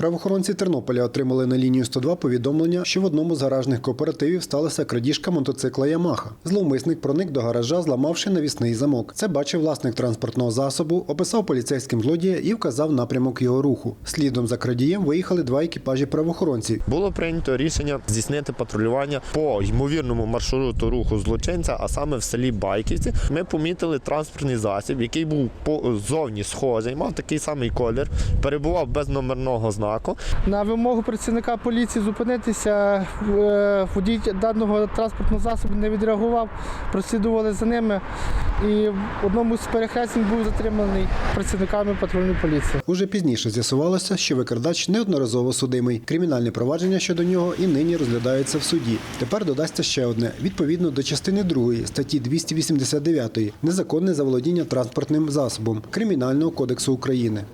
Правоохоронці Тернополя отримали на лінію 102 повідомлення, що в одному з гаражних кооперативів сталася крадіжка мотоцикла Ямаха. Зловмисник проник до гаража, зламавши навісний замок. Це бачив власник транспортного засобу, описав поліцейським злодія і вказав напрямок його руху. Слідом за крадієм виїхали два екіпажі правоохоронців. Було прийнято рішення здійснити патрулювання по ймовірному маршруту руху злочинця, а саме в селі Байківці. Ми помітили транспортний засіб, який був позовні схожий, мав такий самий колір, перебував без номерного знаку. На вимогу працівника поліції зупинитися е, водій даного транспортного засобу не відреагував, прослідували за ними і в одному з перехрестень був затриманий працівниками патрульної поліції. Уже пізніше з'ясувалося, що викрадач неодноразово судимий. Кримінальне провадження щодо нього і нині розглядається в суді. Тепер додасться ще одне відповідно до частини 2 статті 289 незаконне заволодіння транспортним засобом Кримінального кодексу України.